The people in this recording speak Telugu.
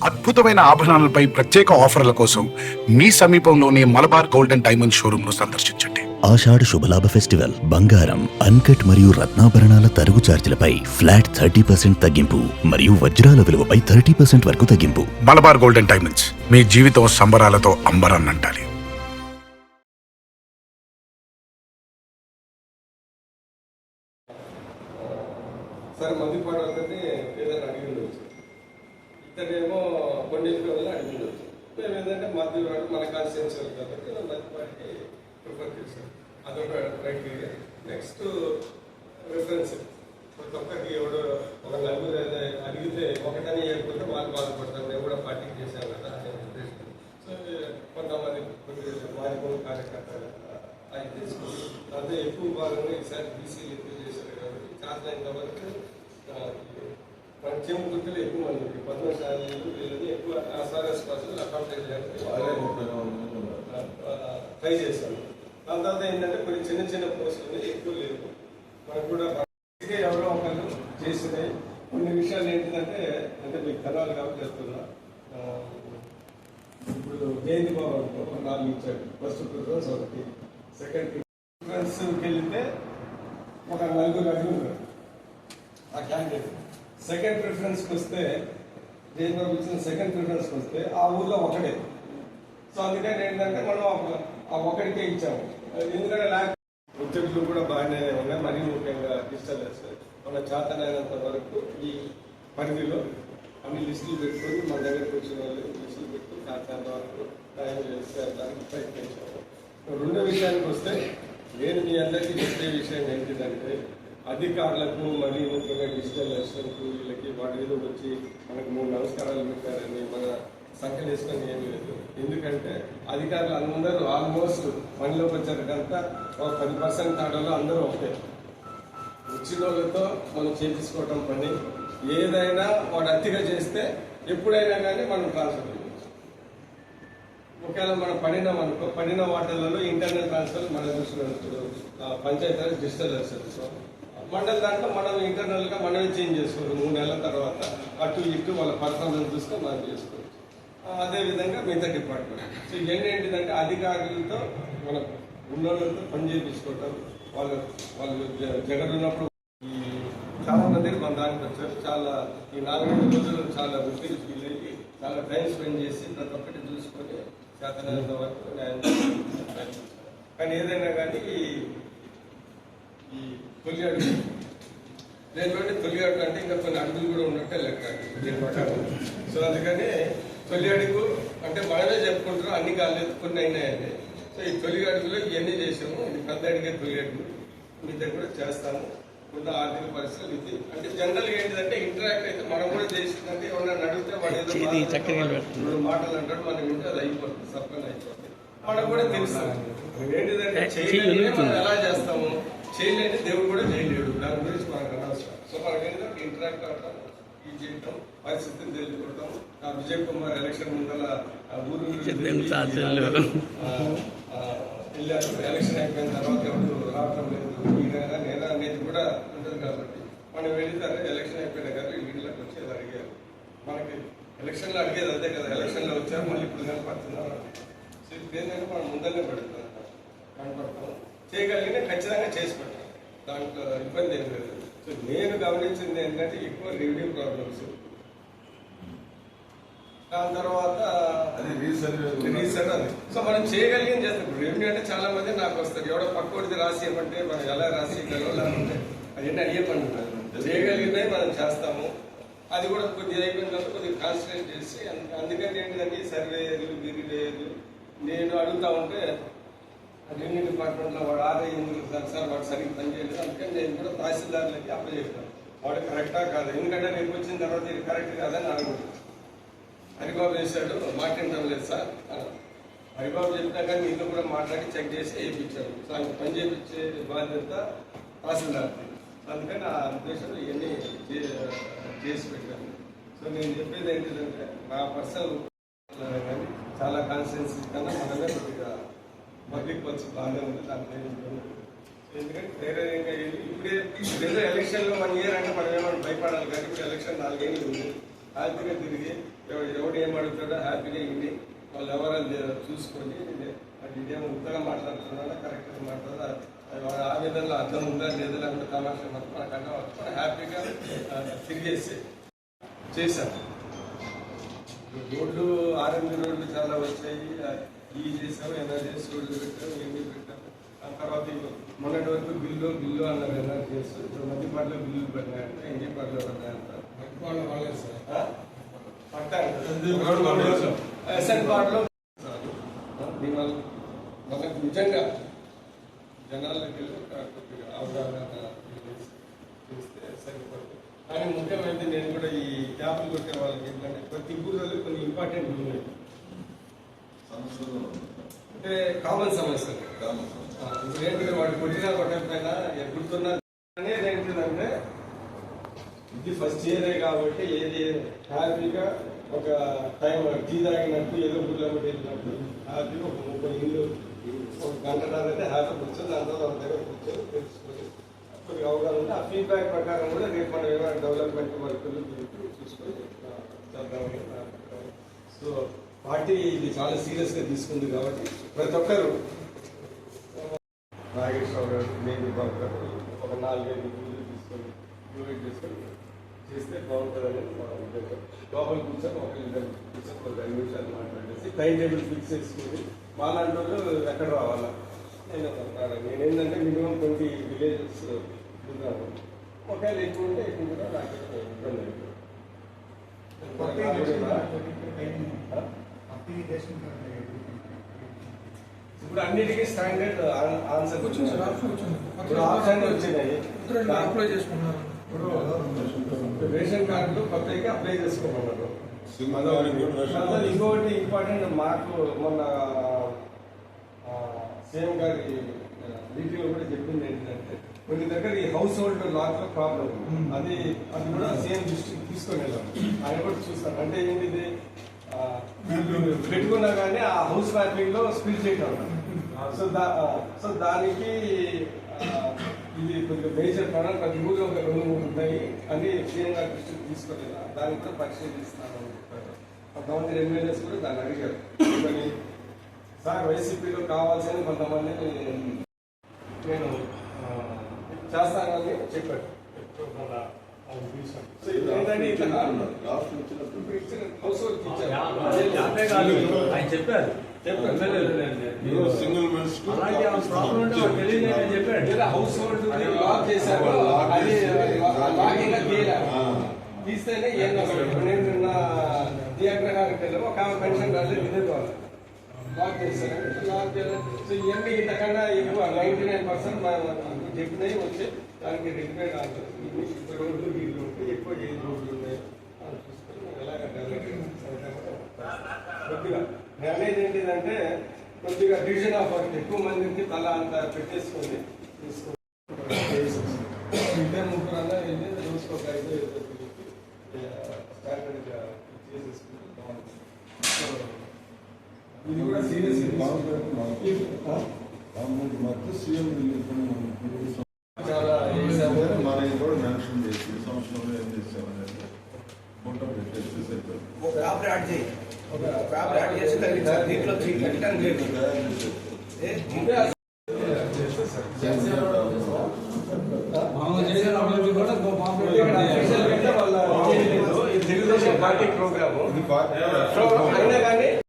అద్భుతమైన ఆభరణాలపై ప్రత్యేక ఆఫర్ల కోసం మీ సమీపంలోని మలబార్ గోల్డెన్ డైమండ్ షోరూమ్ను సందర్శించండి. ఆషాఢ శుభలాభ ఫెస్టివల్ బంగారం అన్కట్ మరియు రత్నాభరణాల తరుగు చార్జీలపై ఫ్లాట్ థర్టీ పర్సెంట్ తగ్గింపు మరియు వజ్రాల విలువపై థర్టీ పర్సెంట్ వరకు తగ్గింపు. మలబార్ గోల్డెన్ డైమండ్స్ మీ జీవితం సంబరాలతో అంబరాన్నంటాలి సరే మందిపాడు ఒకటి ఏదైనా అడిగి ఉండొచ్చు ఇతనేమో కొండెల్లి వల్ల అడిగి ఉండొచ్చు మేము ఏంటంటే మధ్యవాడు మన కాబట్టి కాబట్టి మేము మందిపాడికి ప్రిఫర్ చేశాను అదొక క్రైటీరియా నెక్స్ట్ రిఫరెన్స్ ప్రతి ఒక్కరికి ఎవడో ఒక నలుగురు అడిగితే ఒకటని లేకపోతే వాళ్ళు బాధపడతారు. నేను కూడా పార్టీకి చేశాను కదా అనే ఉద్దేశం. సో కొంతమంది కొన్ని మారిపోయిన కార్యకర్తలు అది తీసుకుని అదే ఎక్కువ భాగంగా ఈసారి బీసీలు ఎక్కువ చేశారు కాబట్టి చార్జ్ వరకు ఆ, గుర్తులు ఎక్కువ మంది. ఉంది. పద్నాలుగు వీళ్ళని ఎక్కువ ఆస్ఆర్ఎస్ పర్సన్ చేయాలి ట్రై చేశాను దాని తర్వాత ఏంటంటే కొన్ని చిన్న చిన్న పోస్టులు ఉన్నాయి, ఎక్కువ లేవు. మనకు కూడా ఎవరో ఒకళ్ళు చేసినాయి కొన్ని విషయాలు ఏంటంటే అంటే మీకు తెలవాలి కాబట్టి చెప్తున్నా. ఇప్పుడు జయంతి బాబు అనుకో ఒక నాలుగు ఇచ్చాడు. ఫస్ట్ ప్రిఫరెన్స్ ఒకటి. సెకండ్ ప్రిఫరెన్స్కి వెళ్తే ఒక నలుగురు అడిగి ఆ క్యాండిడేట్ సెకండ్ ప్రిఫరెన్స్కి వస్తే జయంతి బాబు ఇచ్చిన సెకండ్ ప్రిఫరెన్స్కి వస్తే ఆ ఊర్లో ఒకటే. సో అందుకని ఏంటంటే మనం ఒక- ఆ ఒకరికే ఇచ్చాము. ఎందుకంటే ల్యాక్ ఉద్యోగులు కూడా బాగానే ఉన్నాయి. మరీ ముఖ్యంగా డిజిటల్ అసెట్. మన చేతనైనంత వరకు ఈ పరిధిలో అన్ని లిస్టులు పెట్టుకొని మన దగ్గరకు వచ్చిన వాళ్ళు లిస్టులు పెట్టుకుని చేతనంత వరకు టైం చేసేదానికి ప్రయత్నించాము. రెండో విషయానికి వస్తే నేను మీ అందరికీ చెప్పే విషయం ఏంటిదంటే అధికారులకు మరీ ముఖ్యంగా డిజిటల్ అసిస్టెంట్ వీళ్ళకి వాటి మీద వచ్చి మనకు మూడు నమస్కారాలు పెట్టారని మన సంఖ్యలు వేసుకొని ఏమీ లేదు. ఎందుకంటే అధికారులు అందరూ ఆల్మోస్ట్ పనిలోకి వచ్చారంతా ఒక పది పర్సెంట్ ఆటలో అందరూ ఒకటే. వచ్చిన వాళ్ళతో మనం చేపించుకోవటం పని. ఏదైనా వాడు అతిగా చేస్తే ఎప్పుడైనా కానీ మనం ట్రాన్స్ఫర్ చేయవచ్చు. ఒకవేళ మనం పడినాం అనుకో పడిన వాటర్లలో ఇంటర్నల్ ట్రాన్స్ఫర్ మన చూసుకున్నట్టు పంచాయతీ డిజిటల్ అసెట్స్ మండలి దాంట్లో మనం ఇంటర్నల్గా మండలి చేంజ్ చేసుకోవచ్చు మూడు నెలల తర్వాత. అటు ఇటు వాళ్ళ పర్ఫార్మెన్స్ చూస్తే మనం చేసుకోవచ్చు. అదేవిధంగా మిగతా డిపార్ట్మెంట్ సో ఇవన్నీ ఏంటిదంటే అధికారులతో మనం ఉన్నోళ్ళతో పని చేయించుకోవటం వాళ్ళు వాళ్ళు జ- జగన్ ఉన్నప్పుడు చాలా మంది మన దానికి వచ్చారు. చాలా ఈ నాలుగైదు రోజులు చాలా వృత్తికి ఫీల్ అయ్యి చాలా టైం స్పెండ్ చేసి ప్రతి ఒక్కటి చూసుకొని శాతం వరకు న్యాయం కానీ ఏదైనా కానీ తొలి అడుగు దేనికంటే తొలి అడుగు అంటే ఇంకా కొన్ని అడుగులు కూడా ఉన్నట్టే లెక్క. సో అందుకని తొలి అడుగు అంటే మనమే చెప్పుకుంటారు అన్ని కాలేదు కొన్ని అయినాయండి. సో ఈ తొలి అడుగులో ఇవన్నీ చేసాము. ఇది పెద్ద అడిగే తొలి అడుగు మీతో కూడా చేస్తాము. కొంత ఆర్థిక పరిస్థితులు ఇది. అంటే జనరల్ ఏంటిదంటే ఇంటరాక్ట్ అయితే మనం కూడా చేసిందంటే ఎవరైనా అడిగితే వాడు ఏదో మాటలు అంటాడు మనం వింటే అది అయిపోతుంది సర్పంచ్ అయిపోతుంది. మనకు కూడా తెలుస్తుంది ఏంటిదంటే చేయలేని మనం ఎలా చేస్తాము? చేయలేని దేవుడు కూడా చేయలేడు దాని గురించి మనకు అనవసరం. సో మనకి ఏంటంటే ఇంటరాక్ట్ అవటం ఈ చేయటం పరిస్థితిని తెలుసుకోవటం ఆ విజయ్ కుమార్ ఎలక్షన్ ముందల ఊరు వెళ్ళారు. ఎలక్షన్ అయిపోయిన తర్వాత ఎవరు రావటం లేదు. ఈయన నేనా అనేది కూడా ఉంటుంది కాబట్టి. మనం వెళ్తారు ఎలక్షన్ అయిపోయిన కదా వీళ్ళకి వచ్చేది అడిగారు. మనకి ఎలక్షన్లో అడిగేది అదే కదా. ఎలక్షన్లో వచ్చారు మళ్ళీ ఇప్పుడు కనపడుతున్నారు. సో ఇది ఏంటంటే మనం ముందరనే పెడుతున్నాం. కనపడతాం. చేయగలిగిన ఖచ్చితంగా చేసి పెట్టాలి దాంట్లో ఇబ్బంది ఏం లేదు. సో నేను గమనించింది ఏంటంటే ఎక్కువ రెవెన్యూ ప్రాబ్లమ్స్ దాని తర్వాత అది రీసర్వే రీసెంట్ అది. సో మనం చేయగలిగింది చేస్తాం. రెవెన్యూ అంటే చాలా మంది నాకు వస్తారు. ఎవడో పక్కోడిది రాసి ఇవ్వమంటే మనం ఎలా రాసి ఇవ్వగలం లేకుంటే అవన్నీ అయ్యే పని ఉంటుంది చేయగలిగినవి మనం చేస్తాము. అది కూడా కొద్దిగా అయిపోయిన తర్వాత కొద్దిగా కాన్సన్ట్రేట్ చేసి అంద- అందుకని ఏంటిదంటే సర్వేయర్లు గిరిలేయర్లు నేను అడుగుతా ఉంటే రెవెన్యూ డిపార్ట్మెంట్లో వాడు ఆర్ఐ ఎందుకు సార్? సార్ వాడు సరిగ్గా పనిచేయలేదు. అందుకని నేను కూడా తహసీల్దార్లకి అప్లై చేస్తాను వాడు కరెక్టా కాదు. ఎందుకంటే రేపు వచ్చిన తర్వాత ఇది కరెక్ట్ కాదని అనుకుంటున్నాను హరిబాబు చేశాడు. మాట్లాడటం లేదు సార్ హరిబాబు చెప్పినా కానీ మీతో కూడా మాట్లాడి చెక్ చేసి వేయించాడు సో పని చేయించే బాధ్యత తహసీల్దార్ అందుకని ఆ ఉద్దేశంలో ఇవన్నీ చేసి పెట్టాను. సో నేను చెప్పేది ఏంటంటే నా పర్సనల్ కానీ చాలా కాన్స్టిట్యున్సీ కన్నా మనమే కొద్దిగా మళ్ళీ కొంచెం బాగానే ఉంది దాంట్లో ఏం ఎందుకంటే వేరే ఇంకా ఇప్పుడే ఏదో ఎలక్షన్లో వన్ ఇయర్ అంటే మనం ఏమైనా భయపడాలి కానీ ఇప్పుడు ఎలక్షన్ నాలుగేళ్ళు ఉంది. హ్యాపీగా తిరిగి ఎవడు ఏం అడుగుతాడో హ్యాపీగా ఇండి వాళ్ళు ఎవరని చూసుకొని అది ఇదేమో ఉత్తగా మాట్లాడుతున్నారా? కరెక్ట్గా మాట్లాడారా? ఆ విధంగా అర్థం ఉందా లేదా లేకుంటే తమాషా మొత్తం మనకన్నా మనం హ్యాపీగా తిరిగేసి చేశాను రోడ్లు ఆర్ఎంపీ రోడ్లు చాలా వచ్చాయి. ఈ చేసాము ఎన్ఆర్జీఎస్ రోడ్లు పెట్టాము ఇవన్నీ పెట్టాము. ఆ తర్వాత మొన్నటి వరకు బిల్లు బిల్లు అన్నారు ఎన్ఆర్జీఎస్ ఇప్పుడు మధ్యపాటిలో బిల్లులు పడినాయంట ఇంటిపాటిలో పడినాయంట మధ్యపాటిలో పడలేదు సార్. పట్టాను ఎస్ఎన్ పార్ట్లో దీనివల్ల మనకు నిజంగా జనాలకి కొద్దిగా అవగాహన చేసి- చేస్తే సరిపడుతుంది కానీ ముఖ్యమైనది నేను కూడా ఈ క్యాబ్లు కొట్టే వాళ్ళకి ఏంటంటే ప్రతి ఊళ్ళో కొన్ని ఇంపార్టెంట్ ఉన్నాయి. అంటే కామన్ సమస్య. ఆ, ఇప్పుడు ఏంటంటే వాడు కొట్టినా కొట్టకపోయినా గుర్తున్నానే ఏంటిదంటే ఇది ఫస్ట్ ఇయరే కాబట్టి ఏది హ్యాపీగా ఒక టైం టీ తాగినట్టు ఏదో గుడ్లో పెట్టినట్టు హ్యాపీగా ఒక ముప్పై ఇల్లు ఒక గంట అయితే హ్యాపీ కూర్చొని దాంతో వాళ్ళ దగ్గర కూర్చొని తెలుసుకొని కొద్దిగా అవగాహన ఉంటే ఆ ఫీడ్బ్యాక్ ప్రకారం కూడా రేపు మనం ఏమైనా డెవలప్మెంట్ వర్కులు చూసుకొని సో పార్టీ ఇది చాలా సీరియస్గా తీసుకుంది కాబట్టి ప్రతి ఒక్కరు నాగేశ్వరరావు గారు నేను ఒక నాలుగైదు ఇల్లు తీసుకొని ఇంప్లిమెంట్ చేసుకొని చేస్తే బాగుంటుందని మా ఉద్దేశం. లోపల కూర్చొని ఒక ఇద్దరు కూర్చొని ఒక ఐదు నిమిషాలు మాట్లాడేసి టైం టేబుల్ ఫిక్స్ చేసుకుని మాలాంటి వాళ్ళు ఎక్కడ రావాలా? నేను. నేనేంటంటే మినిమం ట్వంటీ విలేజెస్ ఉన్నాను ఒకవేళ ఎక్కువ ఉంటే ఎక్కువ కూడా నాకు ఇబ్బంది ఇప్పుడు అన్నిటికీ స్టాండర్డ్ ఆన్సర్ ఇప్పుడు ఆప్షన్ వచ్చినాయి. అప్లై చేసుకున్నారు. ఇప్పుడు రేషన్ కార్డులు కొత్తగా అప్లై చేసుకోమన్నారు. Card card. ఇంకొకటి ఇంపార్టెంట్ మాకు మొన్న సీఎం గారి మీటింగ్ కూడా చెప్పింది ఏంటంటే కొన్ని దగ్గర ఈ హౌస్ హోల్డ్ లాక్లో ప్రాబ్లం అది అది కూడా సీఎం దృష్టికి తీసుకొని వెళ్ళాం ఆయన కూడా చూస్తాను అంటే ఏంటిది? వీళ్ళు పెట్టుకున్నా కానీ ఆ హౌస్ మ్యాపింగ్లో స్పీడ్ చేయటం. సో దా సో దానికి ఇది కొంచెం మేజర్ ప్రాబ్లం ప్రతి ఊళ్ళో ఒక రెండు మూడు ఉన్నాయి. అని సీఎం గారి దృష్టికి తీసుకోలేదు? దానికి కూడా పరిశీలిస్తాను కొంతమంది ఎమ్మెల్యేస్ కూడా దాన్ని అడిగారు. కానీ సార్ వైసీపీలో కావాల్సిన కొంతమంది నేను చేస్తానని చెప్పాడు మన ఆయన హౌస్ చెప్పారు. సింగిల్ అని హౌస్ హోల్డ్ లాక్ చేశారు తీస్తేనే ఏం నేను నిన్న దియాగ్రహానికి వెళ్ళాము ఒక ఆమె పెన్షన్ రాలేదు ఇదే లాక్ చేశారు లాక్ చేయాలి సో ఇవన్నీ ఇంతకన్నా ఎక్కువ నైన్టీ నైన్ పర్సెంట్ చెప్పినవి వచ్చి దానికి రెగ్యులేట్ అవుతుంది ఇప్పుడు రోడ్లు వీళ్ళు ఉంటే ఎక్కువ ఏ రోడ్లు ఉన్నాయి అని చూసుకొని మనం ఎలాగ డెవలప్ కొద్దిగా నేను అనేది ఏంటిదంటే కొద్దిగా డివిజన్ ఆఫ్ వర్క్ ఎక్కువ మందికి తల అంత పెట్టేసుకొని తీసుకొని ఇద్దరు ముగ్గురు అన్నా వెళ్ళి రోజుకు ఒక ఐదు ఐదు స్టాండర్డ్గా చేసేసుకుంటే బాగుంటుంది సో, ఇది కూడా సీరియస్ గవర్నమెంట్ మధ్య సీఎం రిలీఫ్ చాలా చేశాము. మనకి కూడా మెన్షన్ చేసి ఈ సంవత్సరంలో ఏం చేసామనేది ఫోటో పెట్టేసి సరిపోయింది. పేపర్ యాడ్ చేయి. పేపర్ యాడ్ చేసి తగ్గించాలి దీంట్లో లేదు తెలుగుదేశం పార్టీ ప్రోగ్రాము అయినా